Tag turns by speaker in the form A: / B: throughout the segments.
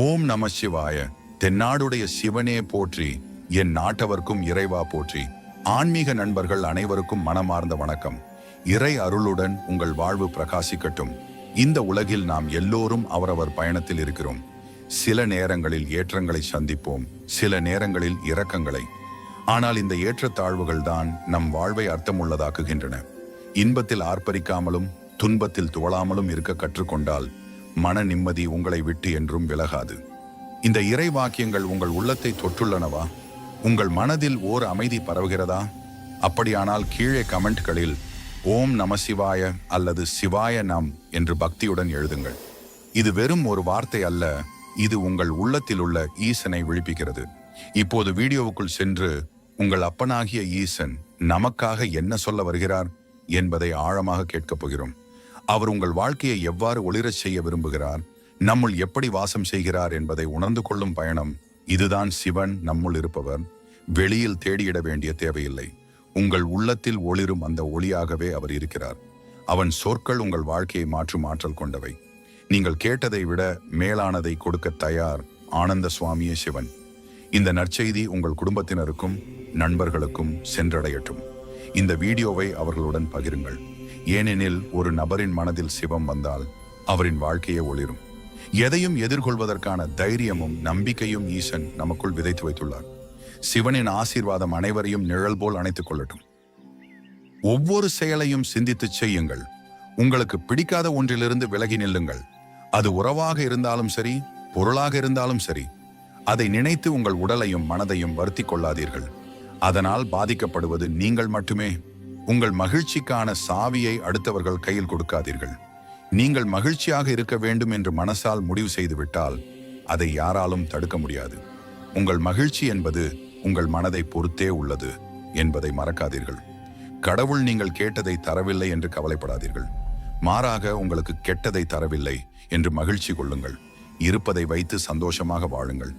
A: ஓம் நம சிவாய. தென்னாடுடைய சிவனே போற்றி என் நாட்டவர்க்கும் இறைவா போற்றி. ஆன்மீக நண்பர்கள் அனைவருக்கும் மனமார்ந்த வணக்கம். இறை அருளுடன் உங்கள் வாழ்வு பிரகாசிக்கட்டும். இந்த உலகில் நாம் எல்லோரும் அவரவர் பயணத்தில் இருக்கிறோம். சில நேரங்களில் ஏற்றங்களை சந்திப்போம் சில நேரங்களில் இரக்கங்களை. ஆனால் இந்த ஏற்றத்தாழ்வுகள் தான் நம் வாழ்வை அர்த்தமுள்ளதாக்குகின்றன. இன்பத்தில் ஆர்ப்பரிக்காமலும் துன்பத்தில் துவளாமலும் இருக்க கற்றுக்கொண்டால் மன நிம்மதி உங்களை விட்டு என்றும் விலகாது. இந்த இறை வாக்கியங்கள் உங்கள் உள்ளத்தை தொற்றுள்ளனவா உங்கள் மனதில் ஓர் அமைதி பரவுகிறதா? அப்படியானால் கீழே கமெண்ட்களில் ஓம் நம சிவாய அல்லது சிவாய நம் என்று பக்தியுடன் எழுதுங்கள். இது வெறும் ஒரு வார்த்தை அல்ல இது உங்கள் உள்ளத்தில் உள்ள ஈசனை விழிப்பிக்கிறது. இப்போது வீடியோவுக்குள் சென்று உங்கள் அப்பனாகிய ஈசன் நமக்காக என்ன சொல்ல வருகிறார்? என்பதை ஆழமாக கேட்கப் போகிறோம். அவர் உங்கள் வாழ்க்கையை எவ்வாறு ஒளிரச் செய்ய விரும்புகிறார்? நம்முள் எப்படி வாசம் செய்கிறார் என்பதை உணர்ந்து கொள்ளும் பயணம் இதுதான் சிவன் நம்முள் இருப்பவர். வெளியில் தேடியிட வேண்டிய தேவையில்லை. உங்கள் உள்ளத்தில் ஒளிரும் அந்த ஒளியாகவே அவர் இருக்கிறார். அவன் சொற்கள் உங்கள் வாழ்க்கையை மாற்றும் ஆற்றல் கொண்டவை. நீங்கள் கேட்டதை விட மேலானதை கொடுக்க தயார் ஆனந்த சுவாமியே சிவன். இந்த நற்செய்தி உங்கள் குடும்பத்தினருக்கும் நண்பர்களுக்கும் சென்றடையட்டும். இந்த வீடியோவை அவர்களுடன் பகிருங்கள். ஏனெனில் ஒரு நபரின் மனதில் சிவம் வந்தால் அவரின் வாழ்க்கையே ஒளிரும். எதையும் எதிர்கொள்வதற்கான தைரியமும் நம்பிக்கையும் ஈசன் நமக்குள் விதைத்து வைத்துள்ளார். சிவனின் ஆசீர்வாதம் அனைவரையும் நிழல் போல் அணைத்துக் கொள்ளட்டும். ஒவ்வொரு செயலையும் சிந்தித்து செய்யுங்கள். உங்களுக்கு பிடிக்காத ஒன்றிலிருந்து விலகி நில்லுங்கள். அது உறவாக இருந்தாலும் சரி பொருளாக இருந்தாலும் சரி அதை நினைத்து உங்கள் உடலையும் மனதையும் வருத்தி கொள்ளாதீர்கள். அதனால் பாதிக்கப்படுவது நீங்கள் மட்டுமே. உங்கள் மகிழ்ச்சிக்கான சாவியை அடுத்தவர்கள் கையில் கொடுக்காதீர்கள். நீங்கள் மகிழ்ச்சியாக இருக்க வேண்டும் என்று மனசால் முடிவு செய்துவிட்டால் அதை யாராலும் தடுக்க முடியாது. உங்கள் மகிழ்ச்சி என்பது உங்கள் மனதை பொறுத்தே உள்ளது என்பதை மறக்காதீர்கள். கடவுள் நீங்கள் கேட்டதை தரவில்லை என்று கவலைப்படாதீர்கள். மாறாக உங்களுக்கு கெட்டதை தரவில்லை என்று மகிழ்ச்சி கொள்ளுங்கள். இருப்பதை வைத்து சந்தோஷமாக வாழுங்கள்.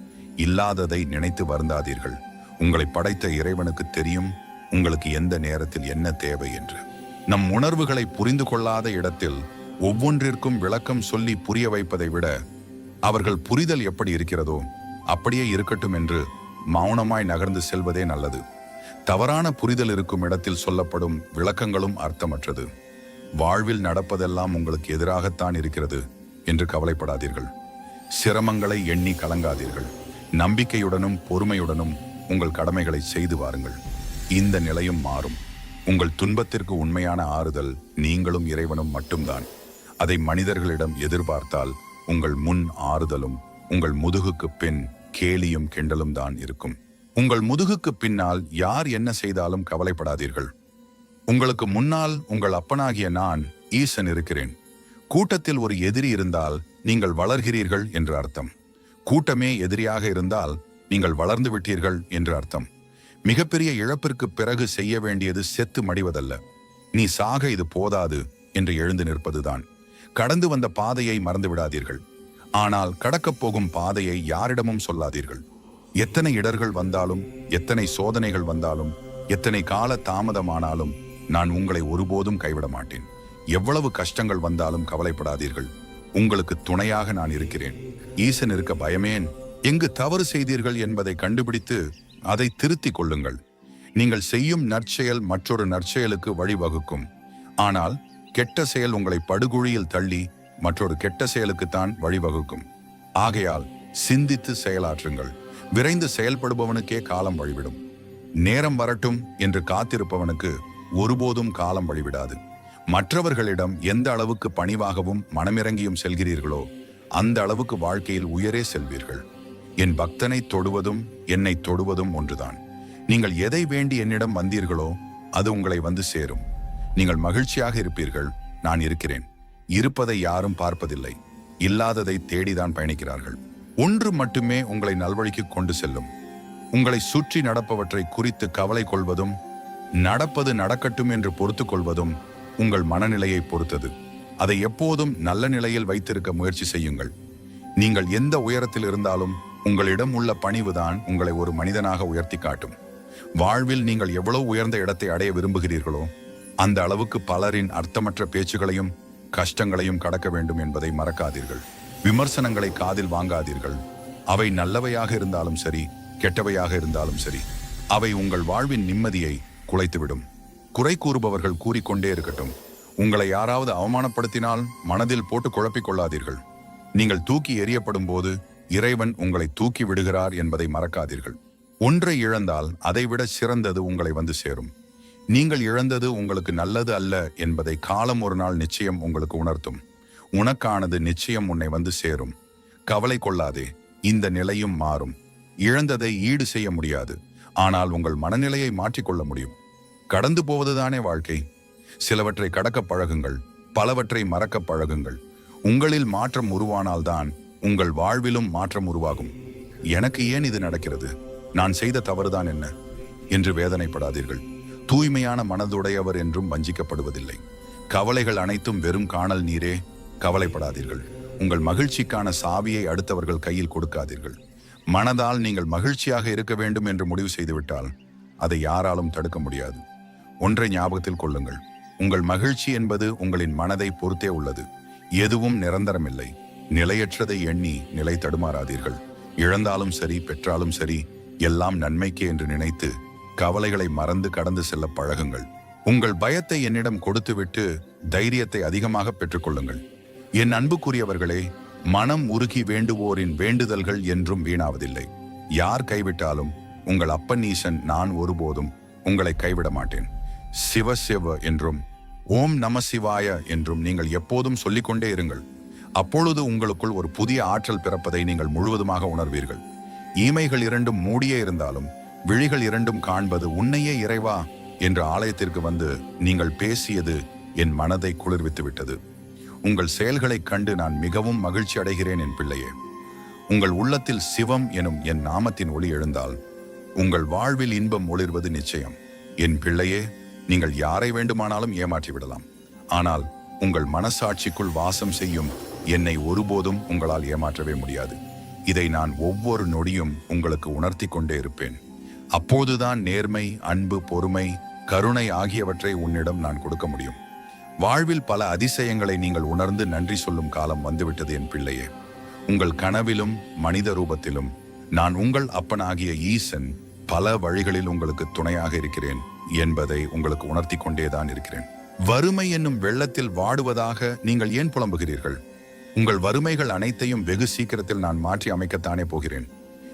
A: இல்லாததை நினைத்து வருந்தாதீர்கள். உங்களை படைத்த இறைவனுக்கு தெரியும் உங்களுக்கு எந்த நேரத்தில் என்ன தேவை என்று. நம் உணர்வுகளை புரிந்து கொள்ளாத இடத்தில் ஒவ்வொன்றிற்கும் விளக்கம் சொல்லி புரிய வைப்பதை விட அவர்கள் புரிதல் எப்படி இருக்கிறதோ அப்படியே இருக்கட்டும் என்று மௌனமாய் நகர்ந்து செல்வதே நல்லது. தவறான புரிதல் இருக்கும் இடத்தில் சொல்லப்படும் விளக்கங்களும் அர்த்தமற்றது. வாழ்வில் நடப்பதெல்லாம் உங்களுக்கு எதிராகத்தான் இருக்கிறது என்று கவலைப்படாதீர்கள். சிரமங்களை எண்ணி கலங்காதீர்கள். நம்பிக்கையுடனும் பொறுமையுடனும் உங்கள் கடமைகளை செய்து வாருங்கள். இந்த நிலையும் மாறும். உங்கள் துன்பத்திற்கு உண்மையான ஆறுதல் நீங்களும் இறைவனும் மட்டும்தான். அதை மனிதர்களிடம் எதிர்பார்த்தால் உங்கள் முன் ஆறுதலும் உங்கள் முதுகுக்கு பின் கேலியும் கிண்டலும் தான் இருக்கும். உங்கள் முதுகுக்கு பின்னால் யார் என்ன செய்தாலும் கவலைப்படாதீர்கள். உங்களுக்கு முன்னால் உங்கள் அப்பனாகிய நான் ஈசன் இருக்கிறேன். கூட்டத்தில் ஒரு எதிரி இருந்தால் நீங்கள் வளர்கிறீர்கள் என்று அர்த்தம். கூட்டமே எதிரியாக இருந்தால் நீங்கள் வளர்ந்து விட்டீர்கள் என்று அர்த்தம். மிகப்பெரிய இழப்பிற்கு பிறகு செய்ய வேண்டியது செத்து மடிவதல்ல. நீ சாக இது போதாது என்று எழுந்து நிற்பதுதான். கடந்து வந்த பாதையை மறந்து விடாதீர்கள் ஆனால் கடக்கப் போகும் பாதையை யாரிடமும் சொல்லாதீர்கள். எத்தனை இடர்கள் வந்தாலும் எத்தனை சோதனைகள் வந்தாலும் எத்தனை கால தாமதமானாலும் நான் உங்களை ஒருபோதும் கைவிட மாட்டேன். எவ்வளவு கஷ்டங்கள் வந்தாலும் கவலைப்படாதீர்கள். உங்களுக்கு துணையாக நான் இருக்கிறேன். ஈசன் இருக்க பயமேன்? எங்கு தவறு செய்தீர்கள் என்பதை கண்டுபிடித்து அதை திருத்திக் கொள்ளுங்கள். நீங்கள் செய்யும் நற்செயல் மற்றொரு நற்செயலுக்கு வழிவகுக்கும். ஆனால் கெட்ட செயல் உங்களை படுகுழியில் தள்ளி மற்றொரு கெட்ட செயலுக்குத்தான் வழிவகுக்கும். ஆகையால் சிந்தித்து செயலாற்றுங்கள். விரைந்து செயல்படுபவனுக்கே காலம் வழிவிடும். நேரம் வரட்டும் என்று காத்திருப்பவனுக்கு ஒருபோதும் காலம் வழிவிடாது. மற்றவர்களிடம் எந்த அளவுக்கு பணிவாகவும் மனமிறங்கியும் செல்கிறீர்களோ அந்த அளவுக்கு வாழ்க்கையில் உயரே செல்வீர்கள். என் பக்தனை தொடுவதும் என்னை தொடுவதும் ஒன்றுதான். நீங்கள் எதை வேண்டி என்னிடம் வந்தீர்களோ அது உங்களை வந்து சேரும். நீங்கள் மகிழ்ச்சியாக இருப்பீர்கள் நான் இருக்கிறேன். இருப்பதை யாரும் பார்ப்பதில்லை. இல்லாததை தேடிதான் பயணிக்கிறார்கள். ஒன்று மட்டுமே உங்களை நல்வழிக்கு கொண்டு செல்லும். உங்களை சுற்றி நடப்பவற்றை குறித்து கவலை கொள்வதும் நடப்பது நடக்கட்டும் என்று பொறுத்து கொள்வதும் உங்கள் மனநிலையை பொறுத்தது. அதை எப்போதும் நல்ல நிலையில் வைத்திருக்க முயற்சி செய்யுங்கள். நீங்கள் எந்த உயரத்தில் இருந்தாலும் உங்களிடம் உள்ள பணிவுதான் உங்களை ஒரு மனிதனாக உயர்த்தி காட்டும் வாழ்வில் நீங்கள் எவ்வளவு உயர்ந்த இடத்தை அடைய விரும்புகிறீர்களோ அந்த அளவுக்கு பலரின் அர்த்தமற்ற பேச்சுகளையும் கஷ்டங்களையும் கடக்க வேண்டும் என்பதை மறக்காதீர்கள். விமர்சனங்களை காதில் வாங்காதீர்கள். அவை நல்லவையாக இருந்தாலும் சரி கெட்டவையாக இருந்தாலும் சரி அவை உங்கள் வாழ்வின் நிம்மதியை குலைத்துவிடும். குறை கூறுபவர்கள் கூறிக்கொண்டே இருக்கட்டும். உங்களை யாராவது அவமானப்படுத்தினால் மனதில் போட்டு குழப்பிக் கொள்ளாதீர்கள். நீங்கள் தூக்கி எறியப்படும் போது இறைவன் உங்களை தூக்கி விடுகிறார் என்பதை மறக்காதீர்கள். ஒன்றை இழந்தால் அதைவிட சிறந்தது உங்களை வந்து சேரும். நீங்கள் இழந்தது உங்களுக்கு நல்லது அல்ல என்பதை காலம் ஒரு நாள் நிச்சயம் உங்களுக்கு உணர்த்தும். உனக்கானது நிச்சயம் உன்னை வந்து சேரும். கவலை கொள்ளாதே இந்த நிலையும் மாறும். இழந்ததை ஈடு செய்ய முடியாது ஆனால் உங்கள் மனநிலையை மாற்றிக்கொள்ள முடியும். கடந்து போவதுதானே வாழ்க்கை? சிலவற்றை கடக்க பழகுங்கள் பலவற்றை மறக்க பழகுங்கள். உங்களில் மாற்றம் உருவானால்தான் உங்கள் வாழ்விலும் மாற்றம் உருவாகும். எனக்கு ஏன் இது நடக்கிறது? நான் செய்த தவறுதான் என்ன? என்று வேதனைப்படாதீர்கள். தூய்மையான மனதுடையவர் என்றும் வஞ்சிக்கப்படுவதில்லை. கவலைகள் அனைத்தும் வெறும் காணல் நீரே. கவலைப்படாதீர்கள். உங்கள் மகிழ்ச்சிக்கான சாவியை அடுத்தவர்கள் கையில் கொடுக்காதீர்கள். மனதால் நீங்கள் மகிழ்ச்சியாக இருக்க வேண்டும் என்று முடிவு செய்துவிட்டால் அதை யாராலும் தடுக்க முடியாது. ஒன்றை ஞாபகத்தில் கொள்ளுங்கள். உங்கள் மகிழ்ச்சி என்பது உங்களின் மனதை பொறுத்தே உள்ளது. எதுவும் நிரந்தரமில்லை. நிலையற்றதை எண்ணி நிலை தடுமாறாதீர்கள். இழந்தாலும் சரி பெற்றாலும் சரி எல்லாம் நன்மைக்கே என்று நினைத்து கவலைகளை மறந்து கடந்து செல்ல பழகுங்கள். உங்கள் பயத்தை என்னிடம் கொடுத்துவிட்டு தைரியத்தை அதிகமாக பெற்றுக்கொள்ளுங்கள். என் அன்புக்குரியவர்களே மனம் உருகி வேண்டுவோரின் வேண்டுதல்கள் என்றும் வீணாவதில்லை. யார் கைவிட்டாலும் உங்கள் அப்பன் ஈசன் நான் ஒருபோதும் உங்களை கைவிட மாட்டேன். சிவ சிவ என்றும் ஓம் நம சிவாய என்றும் நீங்கள் எப்போதும் சொல்லிக்கொண்டே இருங்கள். அப்பொழுது உங்களுக்குள் ஒரு புதிய ஆற்றல் பிறப்பதை நீங்கள் முழுவதுமாக உணர்வீர்கள். ஈமைகள் இரண்டும் மூடியே இருந்தாலும் விழிகள் இரண்டும் காண்பது உன்னையே இறைவா என்ற ஆலயத்திற்கு வந்து நீங்கள் பேசியது என் மனதை குளிர்வித்து விட்டது. உங்கள் செயல்களைக் கண்டு நான் மிகவும் மகிழ்ச்சி அடைகிறேன் என் பிள்ளையே. உங்கள் உள்ளத்தில் சிவம் எனும் என் நாமத்தின் ஒளி எழுந்தால் உங்கள் வாழ்வில் இன்பம் ஒளிர்வது நிச்சயம். என் பிள்ளையே நீங்கள் யாரை வேண்டுமானாலும் ஏமாற்றி விடலாம் ஆனால் உங்கள் மனசாட்சிக்குள் வாசம் செய்யும் என்னை ஒருபோதும் உங்களால் ஏமாற்றவே முடியாது. இதை நான் ஒவ்வொரு நொடியும் உங்களுக்கு உணர்த்தி கொண்டே இருப்பேன். அப்போதுதான் நேர்மை அன்பு பொறுமை கருணை ஆகியவற்றை உன்னிடம் நான் கொடுக்க முடியும். வாழ்வில் பல அதிசயங்களை நீங்கள் உணர்ந்து நன்றி சொல்லும் காலம் வந்துவிட்டது என் பிள்ளையே. உங்கள் கனவிலும் மனித ரூபத்திலும் நான் உங்கள் அப்பனாகிய ஈசன் பல வழிகளில் உங்களுக்கு துணையாக இருக்கிறேன் என்பதை உங்களுக்கு உணர்த்தி கொண்டேதான் இருக்கிறேன். வறுமை என்னும் வெள்ளத்தில் வாடுவதாக நீங்கள் ஏன் புலம்புகிறீர்கள்? உங்கள் வறுமைகள் அனைத்தையும் வெகு சீக்கிரத்தில் நான் மாற்றி அமைக்கத்தானே போகிறேன்.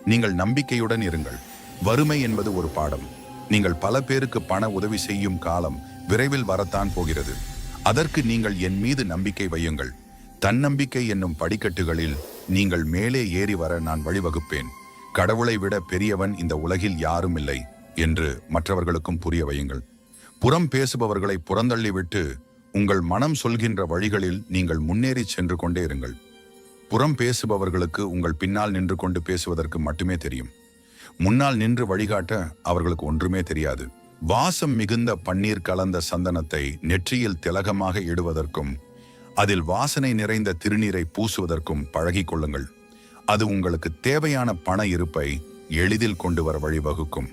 A: நீங்கள் நம்பிக்கையுடன் இருங்கள். வறுமை என்பது ஒரு பாடம். நீங்கள் பல பேருக்கு பண உதவி செய்யும் காலம் விரைவில் வரத்தான் போகிறது. அதற்கு நீங்கள் என் மீது நம்பிக்கை வையுங்கள். தன்னம்பிக்கை என்னும் படிக்கட்டுகளில் நீங்கள் மேலே ஏறி வர நான் வழிவகுப்பேன். கடவுளை விட பெரியவன் இந்த உலகில் யாரும் இல்லை என்று மற்றவர்களுக்கும் புரிய வையுங்கள். புறம் பேசுபவர்களை புறந்தள்ளிவிட்டு உங்கள் மனம் சொல்கின்ற வழிகளில் நீங்கள் முன்னேறி சென்று கொண்டே இருங்கள். புறம் பேசுபவர்களுக்கு உங்கள் பின்னால் நின்று கொண்டு பேசுவதற்கு மட்டுமே தெரியும். முன்னால் நின்று வழிகாட்ட அவர்களுக்கு ஒன்றுமே தெரியாது. வாசம் மிகுந்த பன்னீர் கலந்த சந்தனத்தை நெற்றியில் திலகமாக இடுவதற்கும் அதில் வாசனை நிறைந்த திருநீரை பூசுவதற்கும் பழகிக் கொள்ளுங்கள். அது உங்களுக்கு தேவையான பண இருப்பை எளிதில் கொண்டு வர வழிவகுக்கும்.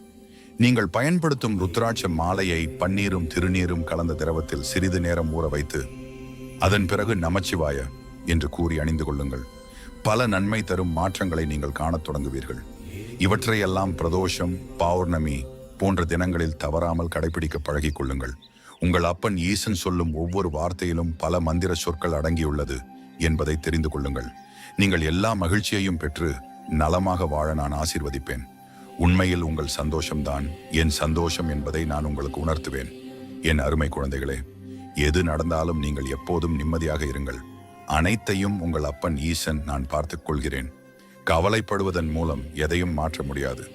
A: நீங்கள் பயன்படுத்தும் ருத்ராட்ச மாலையை பன்னீரும் திருநீரும் கலந்த திரவத்தில் சிறிது நேரம் ஊற வைத்து அதன் பிறகு நமச்சிவாய என்று கூறி அணிந்து கொள்ளுங்கள். பல நன்மை தரும் மாற்றங்களை நீங்கள் காணத் தொடங்குவீர்கள். இவற்றையெல்லாம் பிரதோஷம் பௌர்ணமி போன்ற தினங்களில் தவறாமல் கடைபிடிக்க பழகிக் கொள்ளுங்கள். உங்கள் அப்பன் ஈசன் சொல்லும் ஒவ்வொரு வார்த்தையிலும் பல மந்திர சொற்கள் அடங்கியுள்ளது என்பதை தெரிந்து கொள்ளுங்கள். நீங்கள் எல்லா மகிழ்ச்சியையும் பெற்று நலமாக வாழ நான் ஆசிர்வதிப்பேன். உண்மையில் உங்கள் சந்தோஷம்தான். என் சந்தோஷம் என்பதை நான் உங்களுக்கு உணர்த்துவேன். என் அருமை குழந்தைகளே எது நடந்தாலும் நீங்கள் எப்போதும் நிம்மதியாக இருங்கள். அனைத்தையும் உங்கள் அப்பன் ஈசன் நான் பார்த்துக் கொள்கிறேன். கவலைப்படுவதன் மூலம் எதையும் மாற்ற முடியாது.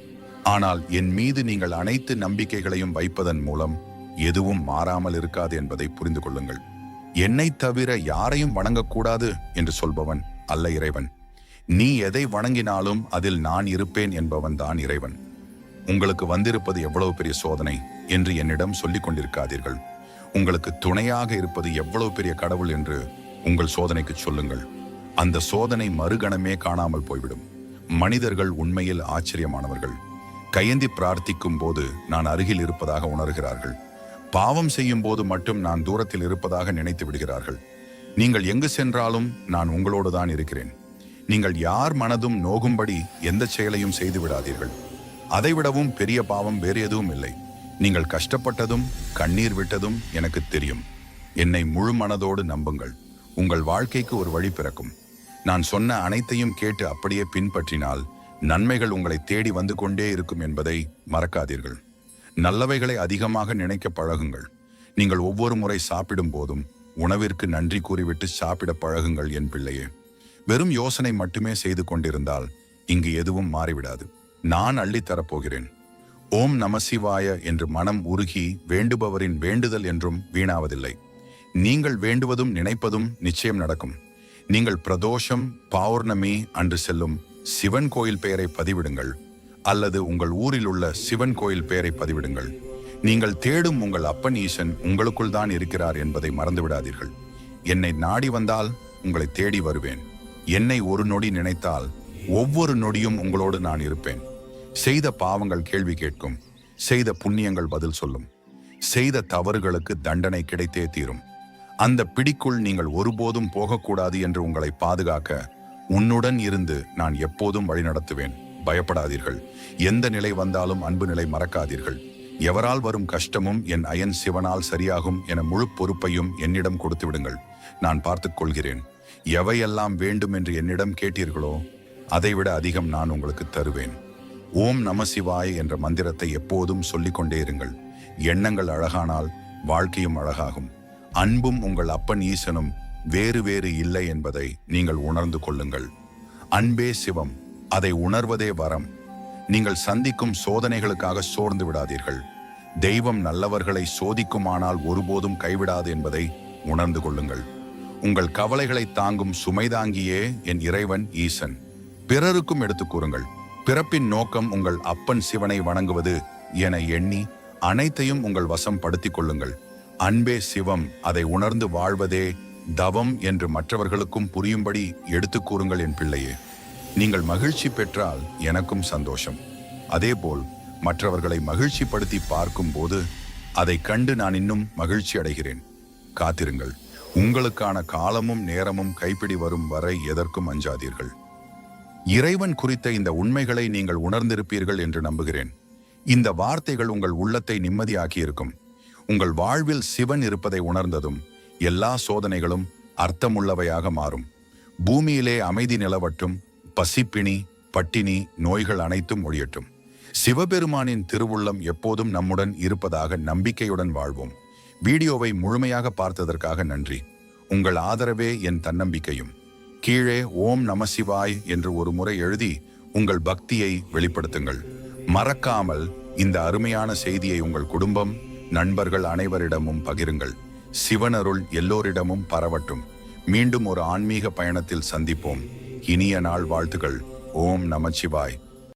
A: ஆனால் என் மீது நீங்கள் அனைத்து நம்பிக்கைகளையும் வைப்பதன் மூலம் எதுவும் மாறாமல் இருக்காது என்பதை புரிந்து கொள்ளுங்கள். என்னை தவிர யாரையும் வணங்கக்கூடாது என்று சொல்பவன் அல்ல இறைவன். நீ எதை வணங்கினாலும் அதில் நான் இருப்பேன் என்பவன் தான் இறைவன். உங்களுக்கு வந்திருப்பது எவ்வளவு பெரிய சோதனை என்று என்னிடம் சொல்லிக் கொண்டிருக்காதீர்கள். உங்களுக்கு துணையாக இருப்பது எவ்வளவு பெரிய கடவுள் என்று உங்கள் சோதனைக்கு சொல்லுங்கள். அந்த சோதனை மறுகணமே காணாமல் போய்விடும். மனிதர்கள் உண்மையில் ஆச்சரியமானவர்கள். கையேந்தி பிரார்த்திக்கும் போது நான் அருகில் இருப்பதாக உணர்கிறார்கள். பாவம் செய்யும் போது மட்டும் நான் தூரத்தில் இருப்பதாக நினைத்து விடுகிறார்கள். நீங்கள் எங்கு சென்றாலும் நான் உங்களோடு தான் இருக்கிறேன். நீங்கள் யார் மனதும் நோகும்படி எந்த செயலையும் செய்து விடாதீர்கள். அதைவிடவும் பெரிய பாவம் வேறு எதுவும் இல்லை. நீங்கள் கஷ்டப்பட்டதும் கண்ணீர் விட்டதும் எனக்கு தெரியும். என்னை முழு மனதோடு நம்புங்கள். உங்கள் வாழ்க்கைக்கு ஒரு வழி பிறக்கும். நான் சொன்ன அனைத்தையும் கேட்டு அப்படியே பின்பற்றினால் நன்மைகள் உங்களை தேடி வந்து கொண்டே இருக்கும் என்பதை மறக்காதீர்கள். நல்லவைகளை அதிகமாக நினைக்க பழகுங்கள். நீங்கள் ஒவ்வொரு முறை சாப்பிடும் போதும் உணவிற்கு நன்றி கூறிவிட்டு சாப்பிட பழகுங்கள் என் பிள்ளையே. வெறும் யோசனை மட்டுமே செய்து கொண்டிருந்தால் இங்கு எதுவும் மாறிவிடாது. நான் அள்ளித்தரப்போகிறேன். ஓம் நமசிவாய என்று மனம் உருகி வேண்டுபவரின் வேண்டுதல் என்றும் வீணாவதில்லை. நீங்கள் வேண்டுவதும் நினைப்பதும் நிச்சயம் நடக்கும். நீங்கள் பிரதோஷம் பௌர்ணமி அன்று செல்லும் சிவன் கோயில் பெயரை பதிவிடுங்கள். அல்லது உங்கள் ஊரில் உள்ள சிவன் கோயில் பெயரை பதிவிடுங்கள். நீங்கள் தேடும் உங்கள் அப்பன் ஈசன் உங்களுக்குள் தான் இருக்கிறார் என்பதை மறந்துவிடாதீர்கள். என்னை நாடி வந்தால் உங்களை தேடி வருவேன். என்னை ஒரு நொடி நினைத்தால் ஒவ்வொரு நொடியும் உங்களோடு நான் இருப்பேன். செய்த பாவங்கள் கேள்வி கேட்கும். செய்த புண்ணியங்கள் பதில் சொல்லும். செய்த தவறுகளுக்கு தண்டனை கிடைத்தே தீரும். அந்த பிடிக்குள் நீங்கள் ஒருபோதும் போகக்கூடாது என்று உங்களை பாதுகாக்க உன்னுடன் இருந்து நான் எப்போதும் வழிநடத்துவேன் பயப்படாதீர்கள். எந்த நிலை வந்தாலும் அன்பு நிலை மறக்காதீர்கள். எவரால் வரும் கஷ்டமும் என் அயன் சிவனால் சரியாகும் என முழு பொறுப்பையும் என்னிடம் கொடுத்து விடுங்கள். நான் பார்த்துக் கொள்கிறேன். எவையெல்லாம் வேண்டும் என்று என்னிடம் கேட்டீர்களோ அதைவிட அதிகம் நான் உங்களுக்கு தருவேன். ஓம் நம சிவாய் என்ற மந்திரத்தை எப்போதும் சொல்லிக்கொண்டே இருங்கள். எண்ணங்கள் அழகானால் வாழ்க்கையும் அழகாகும். அன்பும் உங்கள் அப்பன் ஈசனும் வேறு வேறு இல்லை என்பதை நீங்கள் உணர்ந்து கொள்ளுங்கள். அன்பே சிவம் அதை உணர்வதே வரம். நீங்கள் சந்திக்கும் சோதனைகளுக்காக சோர்ந்து விடாதீர்கள். தெய்வம் நல்லவர்களை சோதிக்குமானால் ஒருபோதும் கைவிடாது என்பதை உணர்ந்து கொள்ளுங்கள். உங்கள் கவலைகளை தாங்கும் சுமைதாங்கியே என் இறைவன் ஈசன். பிறருக்கும் எடுத்துக் கூறுங்கள். பிறப்பின் நோக்கம் உங்கள் அப்பன் சிவனை வணங்குவது என எண்ணி அனைத்தையும் உங்கள் வசம் படுத்திக் கொள்ளுங்கள். அன்பே சிவம் அதை உணர்ந்து வாழ்வதே தவம் என்று மற்றவர்களுக்கும் புரியும்படி எடுத்துக் கூறுங்கள் என் பிள்ளையே. நீங்கள் மகிழ்ச்சி பெற்றால் எனக்கும் சந்தோஷம். அதேபோல் மற்றவர்களை மகிழ்ச்சிப்படுத்தி பார்க்கும்போது அதை கண்டு நான் இன்னும் மகிழ்ச்சி அடைகிறேன் காத்திருங்கள். உங்களுக்கான காலமும் நேரமும் கைப்பிடி வரும் வரை எதற்கும் அஞ்சாதீர்கள். இறைவன் குறித்த இந்த உண்மைகளை நீங்கள் உணர்ந்திருப்பீர்கள் என்று நம்புகிறேன். இந்த வார்த்தைகள் உங்கள் உள்ளத்தை நிம்மதியாக்கியிருக்கும். உங்கள் வாழ்வில் சிவன் இருப்பதை உணர்ந்ததும் எல்லா சோதனைகளும் அர்த்தமுள்ளவையாக மாறும். பூமியிலே அமைதி நிலவட்டும் பசிப்பிணி பட்டினி நோய்கள் அனைத்தும் ஒழியட்டும். சிவபெருமானின் திருவுள்ளம் எப்போதும் நம்முடன் இருப்பதாக நம்பிக்கையுடன் வாழ்வோம். வீடியோவை முழுமையாக பார்த்ததற்காக நன்றி. உங்கள் ஆதரவே என் தன்னம்பிக்கையும். கீழே ஓம் நமசிவாய் என்று ஒரு முறை எழுதி உங்கள் பக்தியை வெளிப்படுத்துங்கள். மறக்காமல் இந்த அருமையான செய்தியை உங்கள் குடும்பம் நண்பர்கள் அனைவரிடமும் பகிருங்கள். சிவனருள் எல்லோரிடமும் பரவட்டும். மீண்டும் ஒரு ஆன்மீக பயணத்தில் சந்திப்போம். இனிய நாள் வாழ்த்துகள். ஓம் நமச்சிவாய்